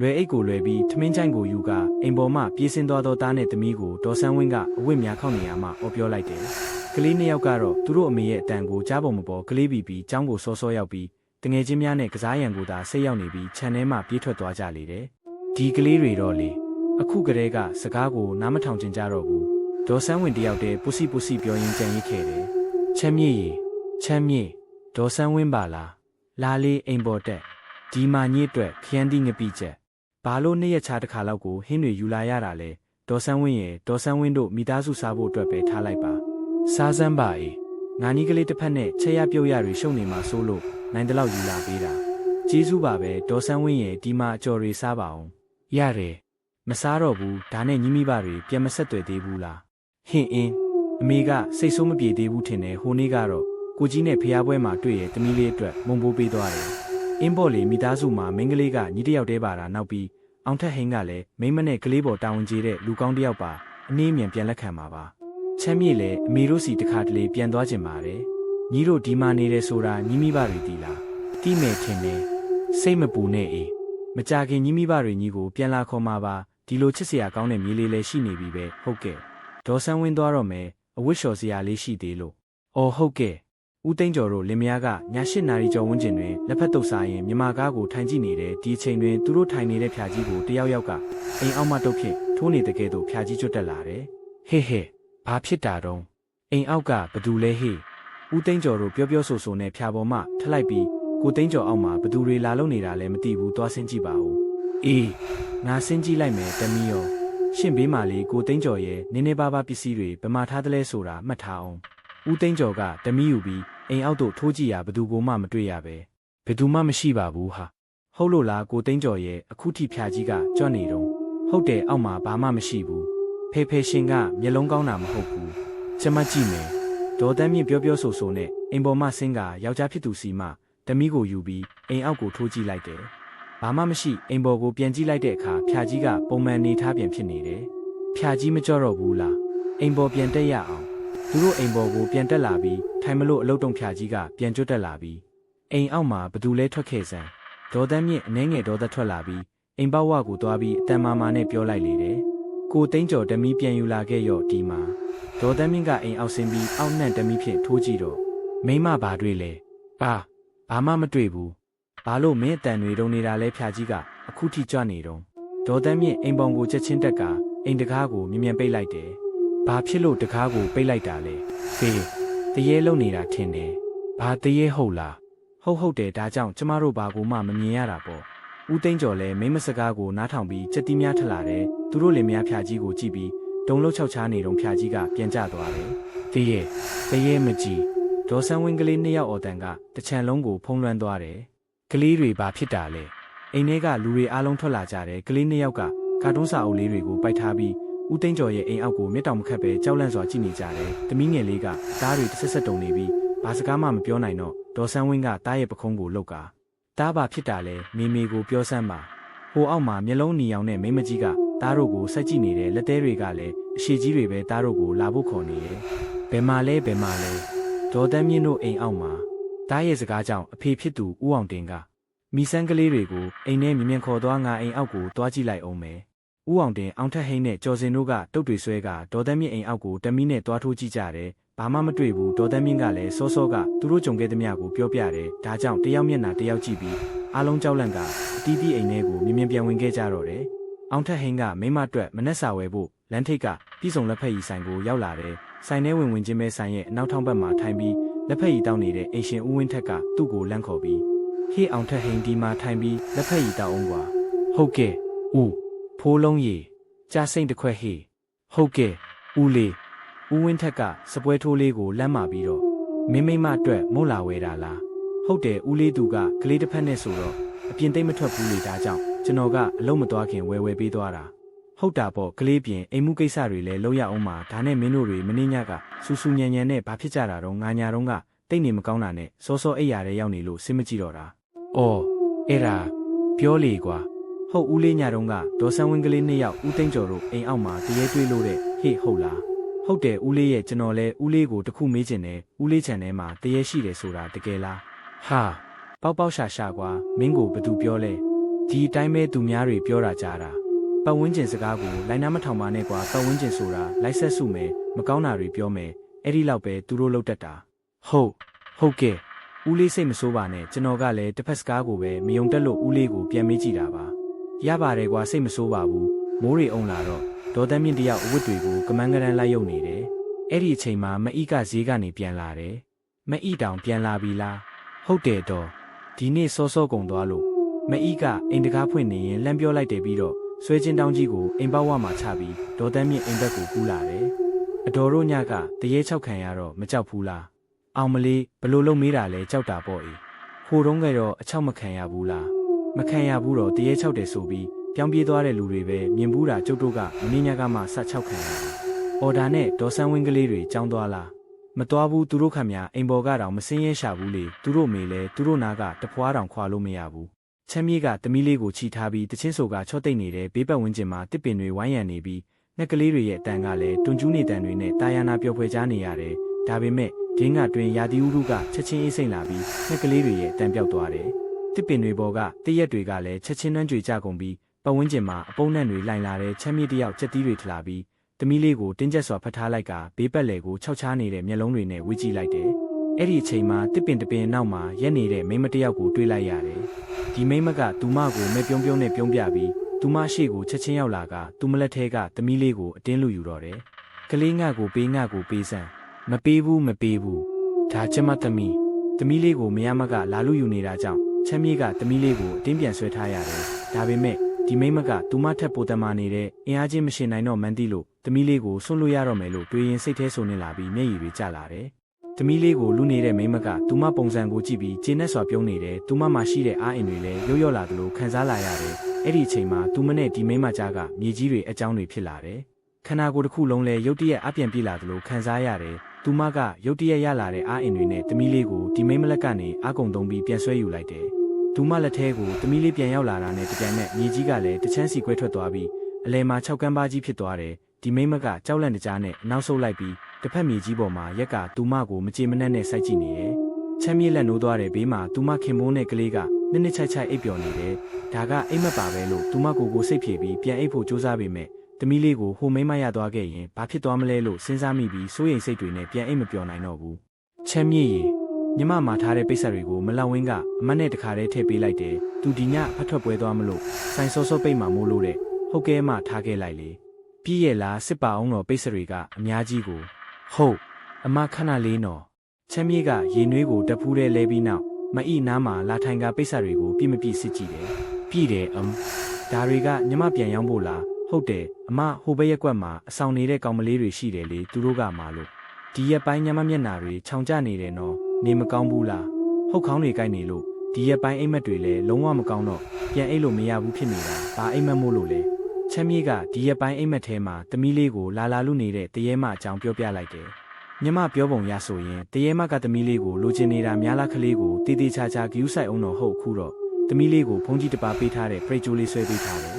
လွယ်အိတ်ကိုလွယ်ပြီးထမင်းချိုင်ကိုယူကအိမ်ပေါ်မှပြေးစင်းသွားသောသားနဲ့သမီးကိုဒေါ်ဆန်းဝင်းကအဝတ်များခောက်နေရမှအော်ပြောလိုက်တယ်။ ကလေးနှစ်ယောက်ကတော့သူတို့အမေရဲ့အတန်ကိုကြားပုံမပေါ်ကလေးပြီးပြီးចောင်းကိုစောစောရောက်ပြီးတငယ်ချင်းများနဲ့ကစားရန်ကိုသာဆိတ်ရောက်နေပြီးခြံထဲမှပြေးထွက်သွားကြလေတယ်။ဒီကလေးတွေတော့လေအခုကလေးကစကားကိုနားမထောင်ကျင်ကြတော့ဘူး။ဒေါ်ဆန်းဝင်းတယောက်တည်းပုစီပုစီပြောရင်းကြံရစ်ခဲ့တယ်။ချမ်းမြေရီချမ်းမြေဒေါ်ဆန်းဝင်းပါလား။လာလေးအိမ်ပေါ်တက်ဒီမာညစ်အတွက်ခရမ်းသီးငပိချက်ဘာလို့နှစ်ရက်ခြားတစ်ခါလောက်ကိုဟင်းတွေယူလာရတာလဲဒေါ်ဆန်းဝင်းရဲ့ဒေါ်ဆန်းဝင်းတို့မိသားစုစားဖို့အတွက်ပဲထားလိုက်ပါ စားစမ်းပါအေးငါနီးကလေးတစ်ဖက်နဲ့ချက်ရပြုတ်ရတွေရှုံနေမှာစိုးလို့နိုင်တလောက်ယူလာပေးတာကျေးဇူးပါပဲဒေါ်ဆန်းဝင်းရဲ့ဒီမှာအကျော်တွေစားပါအောင်ရတယ်မစားတော့ဘူးဒါနဲ့ညီမိဘတွေပြန်မဆက်သွယ်သေးဘူးလားဟင်းအင်းအမေကစိတ်ဆိုးမပြေသေးဘူးထင်တယ်ဟိုနေ့ကတော့ကိုကြီးနဲ့ဖျားပွဲမှာတွေ့ရတမီးလေးအတွက်မုံပိုးပေးသွားတယ်အင်းဘော်လီမိသားစုမှာမင်းကလေးကညီတယောက်တည်းပါတာနောက်ပြီးအောင်ထက်ဟင်းကလည်းမိမနဲ့ကလေးပေါ်တာဝန်ကျေတဲ့လူကောင်းတစ်ယောက်ပါအနည်းမြန်ပြန်လက်ခံပါပါ ချမ်းမြေလည်းအမေတို့စီတခါတလေပြန်သွားကျင်ပါတယ်ညီတို့ဒီမှာနေတယ်ဆိုတာညီမိဘတွေတီလားတီးမယ်ထင်တယ်စိတ်မပူနဲ့အေးမကြခင်ညီမိဘတွေညီကိုပြန်လာခေါ်มาပါဒီလိုချစ်စရာကောင်းတဲ့မြေလေးလည်းရှိနေပြီပဲဟုတ်ကဲ့ဒေါ်ဆန်းဝင်းသွားတော့မယ်အဝတ်လျှော်စရာလေးရှိသေးလို့အော်ဟုတ်ကဲ့ဦးသိန်းကျော်တို့လင်မယားကည၈နာရီကျော်ဝန်းကျင်တွင်လက်ဖက်တုပ်စားရင်မြမကားကိုထိုင်ကြည့်နေတဲ့ဒီအချိန်တွင်သူတို့ထိုင်နေတဲ့ဖြာကြီးကိုတယောက်ယောက်ကအိမ်အောက်မှတုပ်ဖြင့်ထိုးနေတဲ့ကဲ့သို့ဖြာကြီးကျွတ်တက်လာတယ်။ဟေးဟေး ဘာဖြစ်တာတုံးအိမ်အောက်ကဘသူလဲဟေးဦးသိန်းကျော်တို့ပြောပြောဆိုဆိုနဲ့ဖြာပေါ်မှထလိုက်ပြီးကိုသိန်းကျော်အောက်မှာဘသူတွေလာလုံနေတာလဲမသိဘူးသွားဆင်းကြည့်ပါဦး။အေးငါဆင်းကြည့်လိုက်မယ်တမီးရောရှင့်ဘေးမှာလေကိုသိန်းကျော်ရဲ့နင်းနေပါးပါးပစ္စည်းတွေဗမာထားတယ်လဲဆိုတာမှတ်ထားအောင်။ဦးသိန်းကျော်ကတမီးယူပြီးအိမ်အောက်သို့ထိုးကြည့်ရာဘသူကိုမှမတွေ့ရပဲဘသူမှမရှိပါဘူးဟာဟုတ်လို့လားကိုသိန်းကျော်ရဲ့အခုထိဖြာကြီးကကြွနေတော့ဟုတ်တယ်အောက်မှာဘာမှမရှိဘူး ဖေဖေရှင်ကမျက်လုံးကောင်းတာမဟုတ်ဘူးကျမကြည့်မယ်ဒေါ်တန်းမြင့်ပြောပြောဆိုဆိုနဲ့အိမ်ပေါ်မှဆင်းကယောက်ျားဖြစ်သူစီမှတမီးကိုယူပြီးအိမ်အောက်ကိုထိုးကြည့်လိုက်တယ်ဘာမှမရှိအိမ်ပေါ်ကိုပြန်ကြည့်လိုက်တဲ့အခါဖြာကြီးကပုံမှန်နေထားပြန်ဖြစ်နေတယ်ဖြာကြီးမကြော့တော့ဘူးလားအိမ်ပေါ်ပြန်တက်ရအောင်သူတို့အိမ်ပေါ်ကိုပြန်တက်လာပြီးထိုင်မလို့အလုတ်တုံဖြာကြီးကပြန်ကျွတ်တက်လာပြီးအိမ်အောက်မှာဘသူလဲထွက်ခဲ့စမ်းဒေါ်တန်းမြင့်အနှဲငယ်ဒေါ်သက်ထွက်လာပြီးအိမ်ပေါက်ဝကိုသွားပြီးအတန်မာမာနဲ့ပြောလိုက်လေတယ် ကိုသိန်းကျော်တမီးပြန်ယူလာခဲ့ရော့ဒီမှာဒေါ်တန်းမြင့်ကအိမ်အောက်ဆင်းပြီးအောက်နှံ့တမီးဖြင့်ထိုးကြည့်တော့မိမဘာတွေ့လဲဘာဘာမှမတွေ့ဘူးဘာလို့မင်းအတန်တွေတုံနေတာလဲဖြာကြီးကအခုထိကြွနေတော့ဒေါ်တန်းမြင့်အိမ်ပေါင်ကိုချက်ချင်းတက်ကအိမ်တကားကိုမြ мян ပိတ်လိုက်တယ်ဘာဖြစ်လို့တကားကိုပိတ်လိုက်တာလဲဖေးတရေလုံနေတာထင်တယ်ဘာတရေဟုတ်လားဟုတ်ဟုတ်တယ်ဒါကြောင့်ကျမတို့ဘာကိုမှမမြင်ရတာပေါ့ ဦးသိန်းကျော်လည်းမိမစကားကိုနားထောင်ပြီးစက်တီးများထလာတယ်သူတို့လင်မယားဖြာကြီးကိုကြည့်ပြီးတုံလုံးချောက်ချားနေတော့ဖြာကြီးကပြန်ကျသွားတယ်တရေတရေမကြည့်ဒေါ်ဆန်းဝင်းကလေးနှစ်ယောက်အော်တန်ကတချံလုံးကိုဖုံးလွှမ်းသွားတယ်ကလေးတွေဘာဖြစ်တာလဲအိမ်ထဲကလူတွေအားလုံးထွက်လာကြတယ်ကလေးနှစ်ယောက်ကကာတွန်းစာအုပ်လေးတွေကိုပိုက်ထားပြီးဦးသိန်းကျော်ရဲ့အိမ်အောက်ကိုမျက်တောင်မခတ်ပဲကြောက်လန့်စွာကြည့်နေကြတယ်။တမီးငယ်လေးကတားတွေတစ်ဆက်ဆက်တုံနေပြီးဘာစကားမှမပြောနိုင်တော့ဒေါ်ဆန်းဝင်းကတားရဲ့ပခုံးကိုလှုပ်ကာ တားပါဖြစ်တာလဲမေမေကိုပြောစမ်းပါဟိုအောက်မှာမျက်လုံးနီအောင်နဲ့မိမကြီးကတားတို့ကိုဆက်ကြည့်နေတဲ့လက်သေးတွေကလည်းအအရှိကြီးတွေပဲသားတို့ကိုလာဖို့ခေါ်နေရဲ့ဘယ်မှာလဲဘယ်မှာလဲဒေါ်တန်းမြင့်တို့အိမ်အောက်မှာတားရဲ့စကားကြောင့်အဖေဖြစ်သူဦးအောင်တင်ကမိစန်းကလေးတွေကိုအိမ်ထဲမြင်မြန်ခေါ်သွားငါအိမ်အောက်ကိုတွားကြည့်လိုက်အောင်မယ်ဦးအောင်တင်အောင်ထက်ဟိန်းနဲ့ကျော်စင်တို့ကတုတ်တွေဆွဲကဒေါ်တန်းမြင့်အိမ်အောက်ကိုတမီးနဲ့တွားထိုးကြည့်ကြတယ် ဘာမှမတွေ့ဘူးဒေါ်တန်းမြင့်ကလည်းစောစောကသူတို့ကြုံခဲ့သမျှကိုပြောပြတယ်ဒါကြောင့်တယောက်မျက်နှာတယောက်ကြည့်ပြီးအားလုံးကြောက်လန့်ကအတီးတီးအိမ်ထဲကိုမြင်မြန်ပြန်ဝင်ခဲ့ကြတော့တယ်အောင်ထက်ဟိန်းကမိမအတွက်မနှက်စာဝယ်ဖို့လမ်းထိပ်ကပြည်စုံလက်ဖက်ရည်ဆိုင်ကိုရောက်လာတယ်ဆိုင်ထဲဝင်ဝင်ချင်းပဲဆိုင်ရဲ့အနောက်ထောင်ဘက်မှာထိုင်ပြီးလက်ဖက်ရည်တောင်းနေတဲ့အိမ်ရှင်ဦးဝင်းထက်ကသူ့ကိုလန့်ခေါ်ပြီးဟေးအောင်ထက်ဟိန်းဒီမှာထိုင်ပြီးလက်ဖက်ရည်တောင်းအောင်ကွာဟုတ်ကဲ့ဦးဖိုးလုံးရည်ကြားစိမ့်တစ်ခွက်ဟေးဟုတ်ကဲ့ဦးလေး ဦးဝင်းထက်ကစပွဲထိုးလေးကိုလမ်းမာပြီးတော့မင်းမိမအတွက်မုတ်လာဝဲတာလားဟုတ်တယ်ဦးလေးသူကကလေးတစ်ဖက်နဲ့ဆိုတော့အပြင်သိမ့်မထွက်ဘူးလေဒါကြောင့်ကျွန်တော်ကအလုံးမသွားခင်ဝဲဝဲပေးသွားတာဟုတ်တာပေါ့ကလေးပြင်အိမ်မှုကိစ္စတွေလည်းလုပ်ရအောင်ပါဒါနဲ့မင်းတို့တွေမင်းညကစူးစူးညံညံနဲ့ဘာဖြစ်ကြတာတော့ငါညာတော့ကတိတ်နေမကောင်းတာနဲ့စောစောအိပ်ရတဲ့ရောက်နေလို့စဉ်းမကြည့်တော့တာအော်အဲ့ဒါပြောလေကွာဟုတ်ဦးလေးညာတော့ကဒေါ်ဆန်းဝင်းကလေးနှစ်ယောက်ဦးသိန်းကျော်တို့အိမ်အောက်မှာတရေတွေးလို့တဲ့ဟေ့ဟုတ်လား ဟုတ်တယ်ဦးလေးရဲ့ကျွန်တော်လဲဦးလေးကိုတခုမေးချင်တယ်ဦးလေးချန်ထဲမှာတရေရှိတယ်ဆိုတာတကယ်လားဟာပေါက်ပေါက်ရှာရှာကွာမင်းကိုဘသူပြောလဲဒီအတိုင်းပဲသူများတွေပြောတာကြားတာပတ်ဝန်းကျင်စကားကိုလိုင်းနာမထောင်ပါနဲ့ကွာပတ်ဝန်းကျင်ဆိုတာလိုက်ဆက်စုမယ်မကောင်းတာတွေပြောမယ်အဲ့ဒီလောက်ပဲသူတို့လောက်တတ်တာဟုတ်ဟုတ်ကဲ့ဦးလေးစိတ်မဆိုးပါနဲ့ကျွန်တော်ကလည်းတစ်ဖက်စကားကိုပဲမယုံတက်လို့ဦးလေးကိုပြန်မေးကြည့်တာပါရပါတယ်ကွာစိတ်မဆိုးပါဘူးမိုးတွေအုံလာတော့ ဒေါ်တန်းမြင့်တယောက်အဝတ်တွေကိုကမန်းကရန်လိုက်ယုံနေတယ်။အဲ့ဒီအချိန်မှာမအီကဈေးကနေပြန်လာတယ်။မအီတောင်ပြန်လာပြီလား။ဟုတ်တယ်တော့ဒီနေ့စောစောကုန်သွားလို့မအီကအိမ်တကားဖွင့်နေရင်လမ်းပြောလိုက်တယ်ပြီးတော့ဆွဲချင်းတောင်းကြီးကိုအိမ်ပေါက်ဝမှာချပြီးဒေါ်တန်းမြင့်အိမ်ဘက်ကိုကူးလာတယ်။အတော်တို့ညကတရေချောက်ခံရတော့မကြောက်ဘူးလား။အောင်မလေးဘလို့လုံးမေးတာလဲကြောက်တာပေါ့အေး။ဟိုတုန်းကတော့အချောက်မခံရဘူးလား။မခံရဘူးတော့တရေချောက်တယ်ဆိုပြီး ပြောင်းပြေးသွားတဲ့လူတွေပဲမြင်ဘူးတာကျုပ်တို့ကမင်းညကမှဆက်ချောက်ခံရတယ်။အော်ဒါနဲ့ဒေါ်ဆန်းဝင်းကလေးတွေကြောင်းသွားလား။မသွားဘူးသူတို့ခမညာအိမ်ပေါ်ကတောင်မစင်းရဲရှာဘူးလေသူတို့မေလဲသူတို့နာကတဖွားတောင်ခွာလို့မရဘူး။ချမ်းမြေးကတမီးလေးကိုချီထားပြီးတချင်းဆိုကချော့တိတ်နေတဲ့ဘေးပတ်ဝန်းကျင်မှာတစ်ပင်တွေဝိုင်းရံနေပြီးငှက်ကလေးတွေရဲ့အတန်ကလည်းတွန်ကျူးနေတန်တွေနဲ့တာယာနာပျော်ဖွယ်ကြားနေရတယ်။ဒါပေမဲ့ဒင်းကတွင်ရာသီဥတုကချက်ချင်းအေးစိမ့်လာပြီးငှက်ကလေးတွေရဲ့အတန်ပြောက်သွားတယ်။တစ်ပင်တွေပေါ်ကတရက်တွေကလည်းချက်ချင်းနှွမ်းကြွေကြကုန်ပြီး ပတ်ဝန်းကျင်မှာအပုံနဲ့တွေလိုင်လာတဲ့ချမ်းမြေတယောက်ချက်တီးတွေထလာပြီးတမီးလေးကိုတင်းကျပ်စွာဖတ်ထားလိုက်ကဘေးပတ်လည်ကိုခြောက်ချားနေတဲ့မျက်လုံးတွေနဲ့ဝေ့ကြည့်လိုက်တယ်။အဲ့ဒီအချိန်မှာတစ်ပင်တပင်နောက်မှာရက်နေတဲ့မိန်းမတယောက်ကိုတွေ့လိုက်ရတယ်။ဒီမိန်းမကသူမကိုမဲပြုံးပြုံးနဲ့ပြုံးပြပြီးသူမရှိကိုချက်ချင်းရောက်လာကသူမလက်ထဲကတမီးလေးကိုအတင်းလူယူတော့တယ်။ကလေးငါကိုပေးငါကိုပေးစမ်းမပေးဘူးမပေးဘူးဒါကျမသမီးသမီးလေးကိုမရမကလာလူယူနေတာကြောင့်ချမ်းမြေးကသမီးလေးကိုအတင်းပြန်ဆွဲထားရတယ်။ဒါပေမဲ့ ဒီမိမကသူမထက်ပိုတမနေတဲ့အင်အားချင်းမရှင်နိုင်တော့မှန်းသိလို့သမီးလေးကိုဆွန့်လို့ရတော့မယ်လို့တွေးရင်စိတ်ထဲဆိုနေလာပြီးမျက်ရည်တွေကျလာတယ်။သမီးလေးကိုလူနေတဲ့မိမကသူမပုံစံကိုကြည့်ပြီးကျင်းနဲ့စွာပြုံးနေတယ်။သူမမှာရှိတဲ့အားအင်တွေလည်းရော့ရော့လာသလိုခံစားလာရတယ်။အဲ့ဒီအချိန်မှာသူမနဲ့ဒီမိမကြားကမြေကြီးတွေအကြောင်းတွေဖြစ်လာတယ်။ခန္ဓာကိုယ်တစ်ခုလုံးလည်းရုတ်တရက်အပြန်ပြေးလာသလိုခံစားရတယ်။သူမကရုတ်တရက်ရလာတဲ့အားအင်တွေနဲ့သမီးလေးကိုဒီမိမလက်ကနေအကုံသုံးပြီးပြန်ဆွဲယူလိုက်တယ်။ ဒူမလက်ထဲကိုသမီးလေးပြန်ရောက်လာတာနဲ့တပြိုင်နက်မြေကြီးကလည်းတချမ်းစီကွဲထွက်သွားပြီးအလဲမှာ၆ကန်းပါးကြီးဖြစ်သွားတယ်ဒီမိမကကြောက်လန့်တကြားနဲ့အနောက်ဆုတ်လိုက်ပြီးတစ်ဖက်မြေကြီးပေါ်မှာရက်ကဒူမကိုမကြေမနက်နဲ့စိုက်ကြည့်နေတယ်ချမ်းမြေးလက်နိုးသွားတဲ့ဘေးမှာဒူမခင်မိုးနဲ့ကလေးကနစ်နစ်ချိုက်ချိုက်အိပ်ပျော်နေတယ်ဒါကအိမ်မက်ပါပဲလို့ဒူမကိုကိုစိတ်ဖြေပြီးပြန်အိပ်ဖို့ကြိုးစားပေမဲ့သမီးလေးကိုဟိုမိမရသွားခဲ့ရင်ဘာဖြစ်သွားမလဲလို့စဉ်းစားမိပြီးစိုးရိမ်စိတ်တွေနဲ့ပြန်အိပ်မပျော်နိုင်တော့ဘူးချမ်းမြေးရေ မြမမှာထားတဲ့ပိတ်ဆက်တွေကိုမလောက်ဝင်းကအမတ်နဲ့တခါတည်းထည့်ပေးလိုက်တယ်။သူဒီညဖတ်ထွက်ပွဲသွားမလို့ဆိုင်စောစောပိတ်မှမိုးလို့တဲ့ဟုတ်ကဲမှထားခဲ့လိုက်လေ။ပြီးရဲ့လားစစ်ပါအောင်တော်ပိတ်ဆက်တွေကအများကြီးကိုဟုတ်အမခဏလေးနော်ချမ်းမြေးကရေနွေးကိုတဖူးတဲ့လဲပြီးနောက်မအီနားမှာလာထိုင်ကပိတ်ဆက်တွေကိုပြစ်မပြစ်စစ်ကြည့်တယ်။ပြီးတယ်အမ်ဒါတွေကညမပြန်ရောက်ဖို့လားဟုတ်တယ်အမဟိုဘက်ရက်ကွက်မှာအဆောင်နေတဲ့ကောင်မလေးတွေရှိတယ်လေသူတို့ကမှလို့ဒီရက်ပိုင်းညမမျက်နာတွေခြောင်ကျနေတယ်နော် နေမကောင်းဘူးလားဟုတ်ခေါင်းတွေကြိုက်နေလို့ဒီရက်ပိုင်းအိမ်မက်တွေလည်းလုံးဝမကောင်းတော့ပြန်အိတ်လို့မရဘူးဖြစ်နေတာဘာအိမ်မက်မို့လို့လဲချမ်းမြေးကဒီရက်ပိုင်းအိမ်မက်ထဲမှာတမီးလေးကိုလာလာလူနေတဲ့တရေမအကြောင်းပြောပြလိုက်တယ်ညမပြောပုံရဆိုရင်တရေမကတမီးလေးကိုလိုချင်နေတာများလားကလေးကိုတေးသေးချာချာဂယူးဆိုင်အောင်တော့ဟုတ်ခုတော့တမီးလေးကိုဖုန်းကြီးတစ်ပါပေးထားတဲ့ပရိတ်ကျိုးလေးဆွဲပေးထားတယ်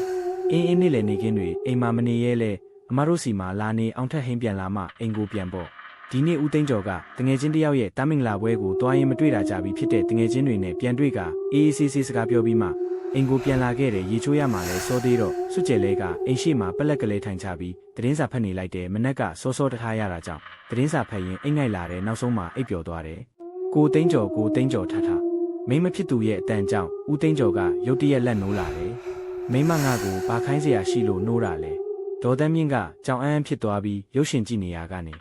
အင်းအင်းနေ့လည်းနေခင်းတွေအိမ်မှာမနေရဲလဲအမတို့စီမှာလာနေအောင်ထက်ဟင်းပြန်လာမှအိမ်ကိုပြန်ပေါ့ ဒီနေ့ဦးသိန်းကျော်ကတငယ်ချင်းတယောက်ရဲ့တာမင်္ဂလာပွဲကိုတွားရင်မတွေ့တာကြပြီဖြစ်တဲ့တငယ်ချင်းတွေနဲ့ပြန်တွေ့ကအေးအေးဆေးဆေးစကားပြောပြီးမှအင်ကိုပြန်လာခဲ့တဲ့ရေချိုးရမှာလဲစောသေးတော့စွကျဲလဲကအိမ်ရှိမှာပလက်ကလေးထိုင်ချပြီးသတင်းစာဖတ်နေလိုက်တယ်မနက်ကစောစောတထားရတာကြောင့်သတင်းစာဖတ်ရင်အိမ်ငိုက်လာတယ်နောက်ဆုံးမှအိပ်ပျော်သွားတယ်ကိုသိန်းကျော်ကိုသိန်းကျော်ထထမိမဖြစ်သူရဲ့အတန်ကြောင့်ဦးသိန်းကျော်ကရုတ်တရက်လက်နိုးလာတယ်မိမငါကိုဘာခိုင်းစရာရှိလို့နိုးတာလဲဒေါ်တမ်းမြင့်ကကြောင်အန်းဖြစ်သွားပြီးရုပ်ရှင်ကြည့်နေရကနေ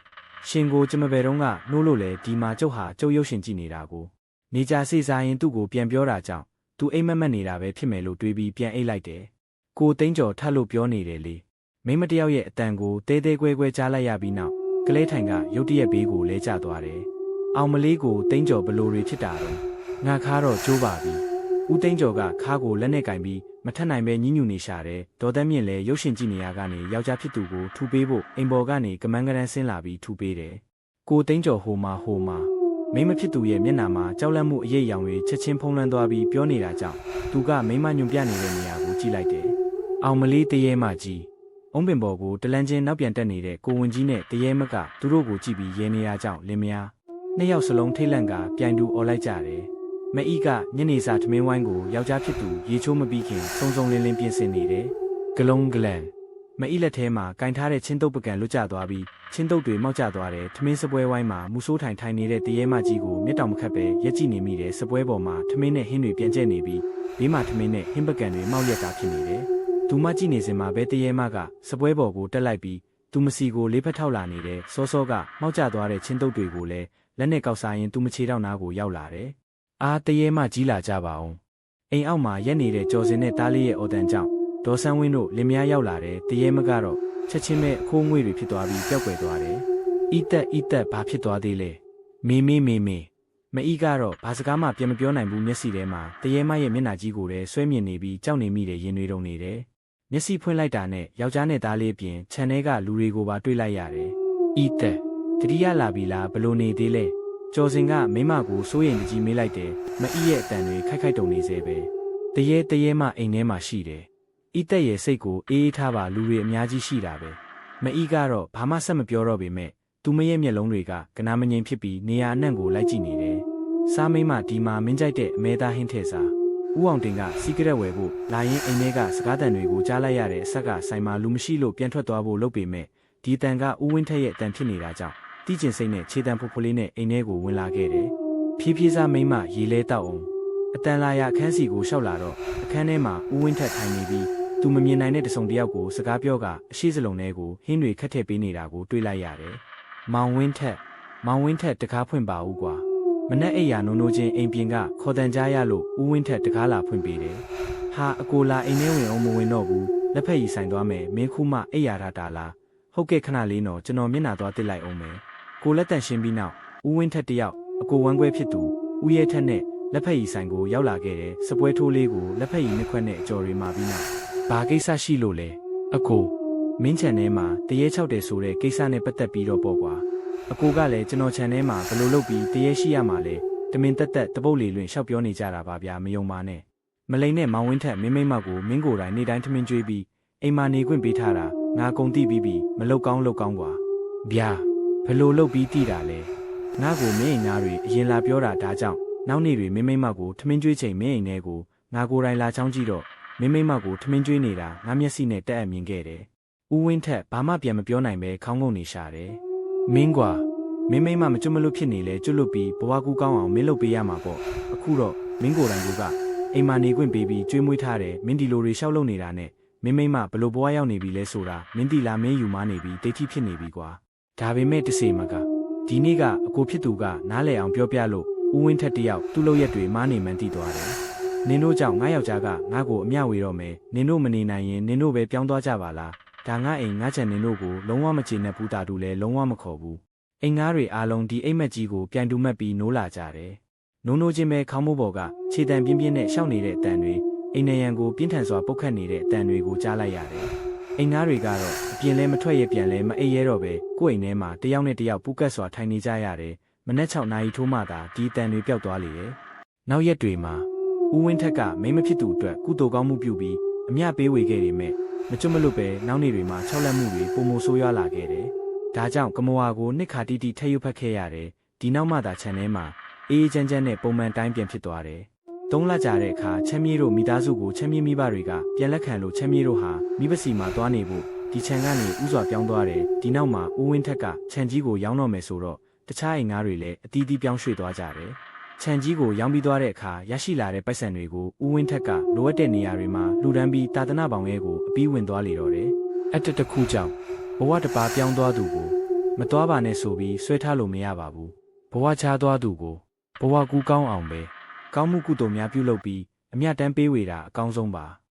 ရှင်ကိုကျမဘယ်တော့ကနှိုးလို့လဲဒီမှာကျုပ်ဟာကျုပ်ရုပ်ရှင်ကြည့်နေတာကိုနေကြစိစားရင်သူ့ကိုပြန်ပြောတာကြောင့်သူအိမ်မက်မက်နေတာပဲဖြစ်မယ်လို့တွေးပြီးပြန်အိတ်လိုက်တယ်ကိုသိန်းကျော်ထပ်လို့ပြောနေတယ်လေမိမတယောက်ရဲ့အတန်ကိုတဲတဲကွဲကွဲကြားလိုက်ရပြီးနောက်ကလေးထိုင်ကရုတ်တရက်ဘေးကိုလဲကျသွားတယ်အောင်မလေးကိုသိန်းကျော်ဘလို့တွေဖြစ်တာတော့ငါခါတော့ကျိုးပါပြီဦးသိန်းကျော်ကခါကိုလက်နဲ့ကင်ပြီးမထက်နိုင်ပဲညှဉ်းညူနေရှာတယ်ဒေါ်သက်မြင့်လည်းရုပ်ရှင်ကြည့်နေရကနေယောက်ျားဖြစ်သူကိုထူပေးဖို့အိမ်ပေါ်ကနေကမန်းကရန်ဆင်းလာပြီးထူပေးတယ်ကိုသိန်းကျော်ဟိုမှာဟိုမှာမိမဖြစ်သူရဲ့မျက်နှာမှာကြောက်လန့်မှုအရေးရောင်တွေချက်ချင်းဖုံးလွှမ်းသွားပြီးပြောနေတာကြောင့်သူကမိမညွန်ပြနေတဲ့နေရာကိုကြည့်လိုက်တယ်အောင်မလေးတရေမကြီးအုံးပင်ပေါ်ကိုတလန်းချင်းနောက်ပြန်တက်နေတဲ့ကိုဝင်ကြီးနဲ့တရေမကသူတို့ကိုကြည့်ပြီးရဲနေရကြောင်းလင်မယားနှစ်ယောက်စလုံးထိတ်လန့်ကပြိုင်တူអော်လိုက်ကြတယ် မအီကညနေစာထမင်းဝိုင်းကိုယောက်ျားဖြစ်သူရေချိုးမပြီးခင်စုံစုံလင်းလင်းပြင်ဆင်နေတယ်။ဂလုံးဂလန်မအီလက်ထဲမှာကင်ထားတဲ့ချင်းတုပ်ပကံလွတ်ကျသွားပြီးချင်းတုပ်တွေမောက်ကျသွားတယ်။ထမင်းစပွဲဝိုင်းမှာမူဆိုးထိုင်ထိုင်နေတဲ့တရေမကြီးကိုမျက်တောင်မခတ်ပဲရက်ကြည့်နေမိတယ်။စပွဲပေါ်မှာထမင်းနဲ့ဟင်းတွေပြန်ကျက်နေပြီးဘေးမှာထမင်းနဲ့ဟင်းပကံတွေမောက်ရက်တာဖြစ်နေတယ်။သူမကြည့်နေစင်မှာပဲတရေမကစပွဲပေါ်ကိုတက်လိုက်ပြီးသူမစီကိုလေးဖက်ထောက်လာနေတဲ့စောစောကမောက်ကျသွားတဲ့ချင်းတုပ်တွေကိုလည်းလက်နဲ့ကောက်စားရင်သူမချေတော့နာကိုရောက်လာတယ်။ အားတရေမှကြီးလာကြပါအောင်အိမ်အောက်မှာရက်နေတဲ့ကြော်စင်နဲ့တားလေးရဲ့အော်တန်ကြောင့်ဒေါ်ဆန်းဝင်းတို့လင်မယားရောက်လာတယ်တရေမကတော့ချက်ချင်းပဲအခိုးငွေတွေဖြစ်သွားပြီးပျောက်ကွယ်သွားတယ်ဤသက်ဤသက်ဘာဖြစ်သွားသေးလဲမေမေမေမေမအီကတော့ဘာစကားမှပြန်မပြောနိုင်ဘူးမျက်စိထဲမှာတရေမရဲ့မျက်နှာကြီးကိုလည်းဆွဲမြင်နေပြီးကြောက်နေမိတဲ့ရင်တွေတုံနေတယ်မျက်စိဖွင့်လိုက်တာနဲ့ယောက်ျားနဲ့သားလေးပြင်ခြံထဲကလူတွေကိုပါတွေ့လိုက်ရတယ်ဤသက်တတိယလာပြီလားဘလို့နေသေးလဲ ကျော်စင်ကမိမကိုစိုးရိမ်ကြည့်မေးလိုက်တယ်မအီရဲ့အတန်တွေခိုက်ခိုက်တုံနေစေပဲတရေတရေမှအိမ်ထဲမှာရှိတယ်ဤတက်ရဲ့စိတ်ကိုအေးအေးထားပါလူတွေအများကြီးရှိတာပဲမအီကတော့ဘာမှဆက်မပြောတော့ပေမဲ့သူမရဲ့မျက်လုံးတွေကကနာမငြိမ်ဖြစ်ပြီးနေရာအနှံ့ကိုလိုက်ကြည့်နေတယ်စားမိမဒီမှာမင်းကြိုက်တဲ့အမဲသားဟင်းထဲစားဦးအောင်တင်ကစီကရက်ဝယ်ဖို့လာရင်အိမ်ထဲကစကားတန်တွေကိုကြားလိုက်ရတဲ့အဆက်ကဆိုင်မှာလူမရှိလို့ပြန်ထွက်သွားဖို့လုပ်ပေမဲ့ဒီတန်ကဦးဝင်းထက်ရဲ့အတန်ဖြစ်နေတာကြောင့် တီးကျင်စိတ်နဲ့ခြေတံဖုတ်ဖလေးနဲ့အိမ်ထဲကိုဝင်လာခဲ့တယ်။ဖြည်းဖြည်းစားမိမရေလဲတောက်အောင်အတန်လာရအခန်းစီကိုရှောက်လာတော့အခန်းထဲမှာဦးဝင်းထက်ထိုင်နေပြီးသူမမြင်နိုင်တဲ့တစုံတစ်ယောက်ကိုစကားပြောကအရှိစလုံးထဲကိုဟင်းတွေခတ်ထည့်ပေးနေတာကိုတွေ့လိုက်ရတယ်။မောင်ဝင်းထက်မောင်ဝင်းထက်တကားဖွင့်ပါဦးကွာ။မနဲ့အိယာနိုးနိုးချင်းအိမ်ပြင်ကခေါ်တန်ကြားရလို့ဦးဝင်းထက်တကားလာဖွင့်ပေးတယ်။ဟာအကိုလာအိမ်ထဲဝင်အောင်မဝင်တော့ဘူးလက်ဖက်ရည်ဆိုင်သွားမယ်မင်းခုမှအိယာထားတာလားဟုတ်ကဲ့ခဏလေးတော့ကျွန်တော်မျက်နှာသွားတစ်လိုက်အောင်မယ် ကိုလက်တန်ရှင်းပြီးနောက်ဦးဝင်းထက်တယောက်အကိုဝမ်းခွဲဖြစ်သူဦးရဲထက်နဲ့လက်ဖက်ရည်ဆိုင်ကိုရောက်လာခဲ့တဲ့စပွဲထိုးလေးကိုလက်ဖက်ရည်နှစ်ခွက်နဲ့အကြော်တွေမှာပြီးနောက်ဘာကိစ္စရှိလို့လဲအကိုမင်းချန်ထဲမှာတရေချောက်တယ်ဆိုတဲ့ကိစ္စနဲ့ပတ်သက်ပြီးတော့ပေါ့ကွာအကိုကလည်းကျွန်တော်ချန်ထဲမှာဘယ်လိုလုပ်ပြီးတရေရှိရမှာလဲတမင်တက်တက်တပုတ်လီလွင်ရှောက်ပြောနေကြတာပါဗျာမယုံပါနဲ့မလိန်နဲ့မောင်ဝင်းထက်မင်းမိမကိုမင်းကိုယ်တိုင်နေ့တိုင်းထမင်းကျွေးပြီးအိမ်မာနေခွင့်ပေးထားတာငါကုံတိပြီးပြီမလောက်ကောင်းလောက်ကောင်းကွာဗျာ ဘလို့လုတ်ပြီးတိတာလဲငါ့ကိုမင်းအိမ်သားတွေအရင်လာပြောတာဒါကြောင့်နောက်နေ့တွေမင်းမိမကိုထမင်းကျွေးချိန်မင်းအိမ်ထဲကိုငါကိုယ်တိုင်လာချောင်းကြည့်တော့မင်းမိမကိုထမင်းကျွေးနေတာငါမျက်စိနဲ့တက်အပ်မြင်ခဲ့တယ်။ဦးဝင်းထက်ဘာမှပြန်မပြောနိုင်ပဲခေါင်းငုံနေရှာတယ်။မင်းကွာမင်းမိမမကျွတ်မလွတ်ဖြစ်နေလဲကျွတ်လွတ်ပြီးဘဝကူကောင်းအောင်မင်းလုပ်ပေးရမှာပေါ့။အခုတော့မင်းကိုယ်တိုင်ကအိမ်မာနေခွင့်ပေးပြီးကျွေးမွေးထားတယ်မင်းဒီလိုတွေရှောက်လုပ်နေတာနဲ့မင်းမိမဘလို့ဘဝရောက်နေပြီလဲဆိုတာမင်းတီလာမင်းယူမနေပြီတိတ်ထိဖြစ်နေပြီကွာ။ ဒါပေမဲ့တစေမကဒီနေ့ကအကိုဖြစ်သူကနားလည်အောင်ပြောပြလို့ဦးဝင်းထက်တယောက်သူ့လုပ်ရက်တွေမားနေမှန်းသိသွားတယ်။နင်တို့ကြောင့်ငါယောက်ျားကငါ့ကိုအမျှဝေတော့မယ်။နင်တို့မနေနိုင်ရင်နင်တို့ပဲပြောင်းသွားကြပါလား။ဒါငါအိမ်ငါချန်နင်တို့ကိုလုံးဝမချေနဲ့ဘူးတာတူလည်းလုံးဝမခေါ်ဘူး။အိမ်ငါးတွေအားလုံးဒီအိမ်မက်ကြီးကိုပြန်တူမက်ပြီးနိုးလာကြတယ်။နိုးနိုးချင်းပဲခေါင်းမိုးပေါ်ကခြေတံပြင်းပြင်းနဲ့ရှောက်နေတဲ့အတန်တွေအိမ်နရံကိုပြင်းထန်စွာပုတ်ခတ်နေတဲ့အတန်တွေကိုကြားလိုက်ရတယ်။ အိမ်သားတွေကတော့အပြင်လဲမထွက်ရပြန်လဲမအိပ်ရဲတော့ပဲကိုယ့်အိမ်ထဲမှာတယောက်နဲ့တယောက်ပူကတ်စွာထိုင်နေကြရတယ်။မနက်6နာရီထိုးမှသာဒီအတန်တွေပျောက်သွားလေတယ်။နောက်ရက်တွေမှာဦးဝင်းထက်ကမိမဖြစ်သူအတွက်ကုသိုလ်ကောင်းမှုပြုပြီးအမျှပေးဝေခဲ့ပေမဲ့မကျွတ်မလွတ်ပဲနောက်နေ့တွေမှာ၆လက်မှုတွေပုံမဆိုးရွားလာခဲ့တယ်။ဒါကြောင့်ကမဝါကိုနှစ်ခါတိတိထည့်ရွက်ဖက်ခဲ့ရတယ်။ဒီနောက်မှသာခြံထဲမှာအေးအေးချမ်းချမ်းနဲ့ပုံမှန်တိုင်းပြန်ဖြစ်သွားတယ်။ သုံးလကြာတဲ့အခါချမ်းမြေတို့မိသားစုကိုချမ်းမြေမိဘတွေကပြန်လက်ခံလို့ချမ်းမြေတို့ဟာမိဘစီမှာသွားနေဖို့ဒီခြံကနေဥစွာပြောင်းသွားတယ်။ဒီနောက်မှာဦးဝင်းထက်ကခြံကြီးကိုရောင်းတော့မယ်ဆိုတော့တခြားအိမ်ငါးတွေလည်းအတီးတီးပြောင်းရွှေ့သွားကြတယ်။ခြံကြီးကိုရောင်းပြီးသွားတဲ့အခါရရှိလာတဲ့ပိုက်ဆံတွေကိုဦးဝင်းထက်ကလိုအပ်တဲ့နေရာတွေမှာလူဒန်းပြီးတာသနာပေါင်ရဲကိုအပြီးဝင်သွားလေတော့တယ်။အတ္တတစ်ခုကြောင့်ဘဝတစ်ပါးပြောင်းသွားသူကိုမသွားပါနဲ့ဆိုပြီးဆွဲထားလို့မရပါဘူး။ဘဝချသွားသူကိုဘဝကူးကောင်းအောင်ပဲ ကောင်းမှုကုသိုလ်များပြုလုပ်ပြီးအမြတ်တမ်းပေးဝေတာအကောင်းဆုံးပါ။